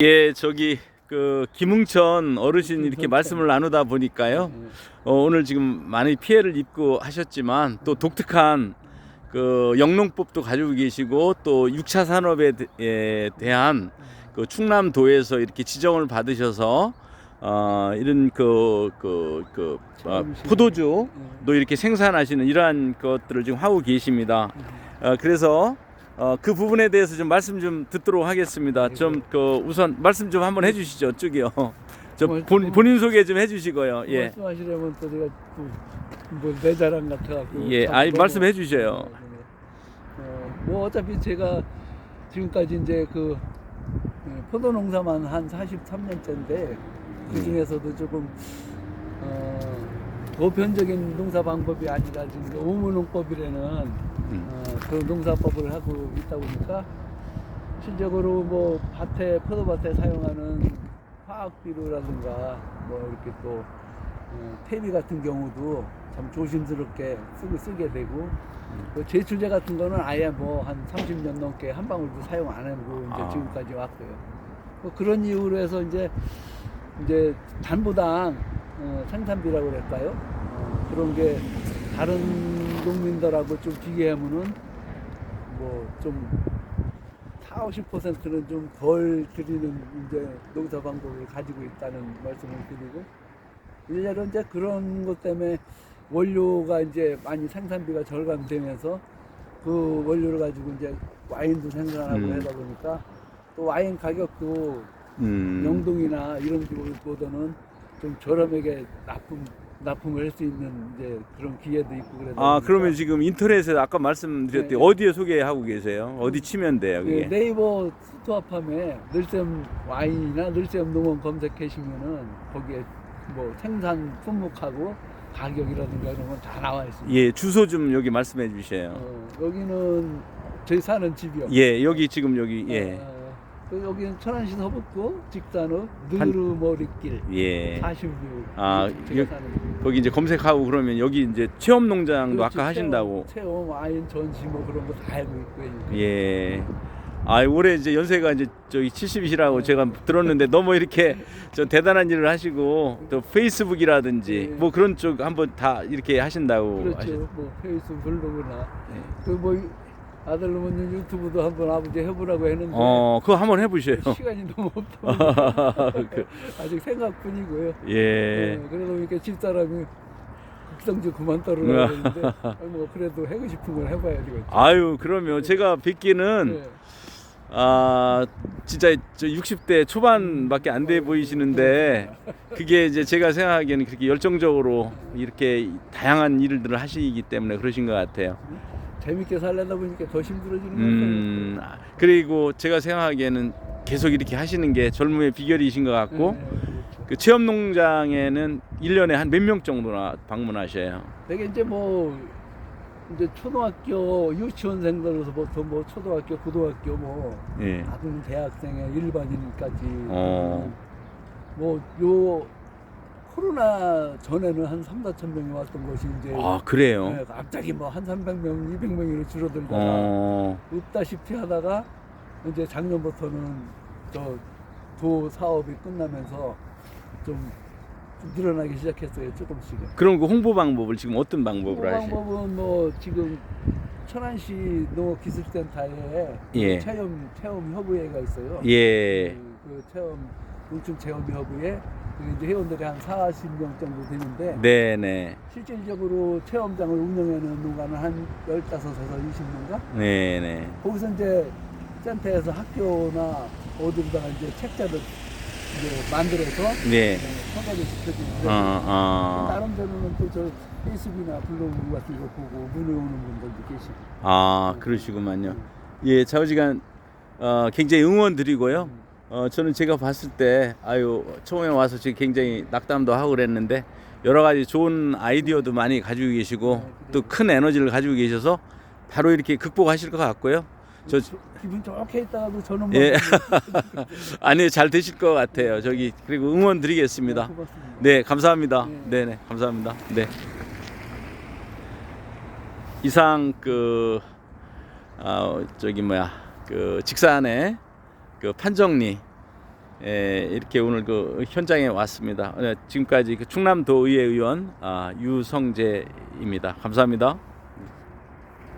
예, 저기 그 김웅천 어르신 이렇게 말씀을 나누다 보니까요. 어, 오늘 지금 많이 피해를 입고 하셨지만 또 독특한 그 영농법도 가지고 계시고 또 6차 산업에 대- 에 대한 그 충남도에서 이렇게 지정을 받으셔서 어, 이런 그, 그, 그, 어, 포도주도 이렇게 생산하시는 이러한 것들을 지금 하고 계십니다. 어, 그래서 어, 그 부분에 대해서 좀 말씀 좀 듣도록 하겠습니다. 좀 그 우선 말씀 좀 한번 해주시죠, 쭉이요. 저 뭐, 본, 뭐, 본인 소개 좀 해주시고요. 예, 말씀하시려면 또 내가 또뭐내 자랑 같아갖고 예, 참 아이 너무- 말씀해 주셔요. 어, 어, 뭐 어차피 제가 지금까지 이제 그 예, 포도 농사만 한 43년째인데 그 중에서도 조금 어, 보편적인 농사 방법이 아니라 지금 오무농법이라는 어, 그 농사법을 하고 있다 보니까 실적으로 뭐 밭에 포도밭에 사용하는 화학 비료라든가 뭐 이렇게 또 어, 퇴비 같은 경우도 참 조심스럽게 쓰고 쓰게 되고 그 제초제 같은 거는 아예 뭐 한 30년 넘게 한 방울도 사용 안 하고 이제 아. 지금까지 왔고요. 뭐 그런 이유로 해서 이제 이제 단보당 어, 생산비라고 그럴까요? 어, 그런 게 다른 농민들하고 좀 비교하면은 뭐좀 4, 50%는 좀 덜 드리는 이제 농사 방법을 가지고 있다는 말씀을 드리고 일례로 이제 그런 것 때문에 원료가 이제 많이 생산비가 절감되면서 그 원료를 가지고 이제 와인도 생산하고 음. 하다 보니까 또 와인 가격도 음. 영동이나 이런 데보다는 좀 저렴하게 납품 납품을 할 수 있는 이제 그런 기회도 있고 그래서 아 그러면 지금 인터넷에 아까 말씀드렸듯이 네. 어디에 소개하고 계세요? 어디 치면 돼요, 그 그게? 네이버 스토어팜에 늘샘 와인이나 늘샘 농원 검색하시면은 거기에 뭐 생산 품목하고 가격이라든가 이런 건 다 나와 있습니다. 예, 주소 좀 여기 말씀해 주세요. 어, 여기는 저희 사는 집이요. 예, 여기 지금 여기 예, 어, 그 여기는 천안시 서북구 직산읍 느르머리길 예. 46. 아, 여- 집. 거기 이제 검색하고 그러면 여기 이제 체험 농장도 그렇지, 아까 하신다고. 체험, 와인 전시 뭐 그런 거 다 알고 있고요. 예. 아, 올해 이제 연세가 이제 저기 70이시라고 제가 들었는데 너무 이렇게 저 대단한 일을 하시고 또 페이스북이라든지 예. 뭐 그런 쪽 한번 다 이렇게 하신다고 그렇죠. 하셨. 뭐 페이스북 블로그나 예. 그뭐 아들 놈은 유튜브도 한번 아버지 해보라고 했는데 어, 그거 한번 해보세요. 시간이 너무 없다 보니까 그, 아직 생각뿐이고요. 예. 어, 그래도 이렇게 집사람이 극성지 그만 떨으라고 했는데 아, 뭐 그래도 하고 싶은 걸 해봐야 되겠죠. 아유, 그러면 제가 뵙기는 네. 아 진짜 저 60대 초반밖에 안 돼 보이시는데 그게 이제 제가 생각하기에는 그렇게 열정적으로 이렇게 다양한 일들을 하시기 때문에 그러신 것 같아요. 재밌게 살려다 보니까 더 힘들어지는 음것 같아요. 그리고 제가 생각하기에는 계속 이렇게 하시는 게 젊음의 비결이신 것 같고 네, 그렇죠. 그 체험 농장에는 1년에 한 몇 명 정도나 방문하셔요. 되게 이제 뭐 이제 초등학교 유치원생들로서부터 뭐 초등학교, 고등학교 뭐 예. 아동 대학생의 일반인까지 어. 뭐 요 코로나 전에는 한 3, 4천 명이 왔던 것이 이제 아 그래요. 네, 갑자기 뭐 한 300명, 200명으로 줄어들다가 어. 없다시피 하다가 이제 작년부터는 저 도 사업이 끝나면서 좀 늘어나기 시작했어요 조금씩은. 그럼 그 홍보 방법을 지금 어떤 방법으로 하세요? 방법은 뭐 지금 천안시 농업기술센터에 예. 체험 체험 협의회가 있어요. 예. 그, 그 체험 농촌 체험 협의회 그 이제 회원들이 한 40명 정도 되는데 네네. 실질적으로 체험장을 운영하는 농가는 한 15에서 20명가? 네네. 거기서 이제 센터에서 학교나 어디로다가 이제 책자를 이제 만들어서 네. 네, 소개를 시켜주는데 어, 어. 나름대로는 또 저 페이스북이나 블로그 같은 거 보고 문의 오는 분들도 계시고 아, 그러시구만요. 예, 좌우지간 어, 굉장히 응원 드리고요. 어, 저는 제가 봤을 때 아유, 처음에 와서 지금 굉장히 낙담도 하고 그랬는데 여러 가지 좋은 아이디어도 많이 가지고 계시고 또 큰 에너지를 가지고 계셔서 바로 이렇게 극복하실 것 같고요. 저 저- 기분 좋게 있다가도 저는 예. 뭐 아니 잘 되실 것 같아요. 저기 그리고 응원 드리겠습니다. 고맙습니다. 네, 감사합니다. 네. 네, 네, 감사합니다. 네. 이상 그 아, 저기 뭐야 그 직산의 그 판정리 에, 이렇게 오늘 그 현장에 왔습니다. 어, 지금까지 그 충남도의회 의원 아, 유성재입니다. 감사합니다.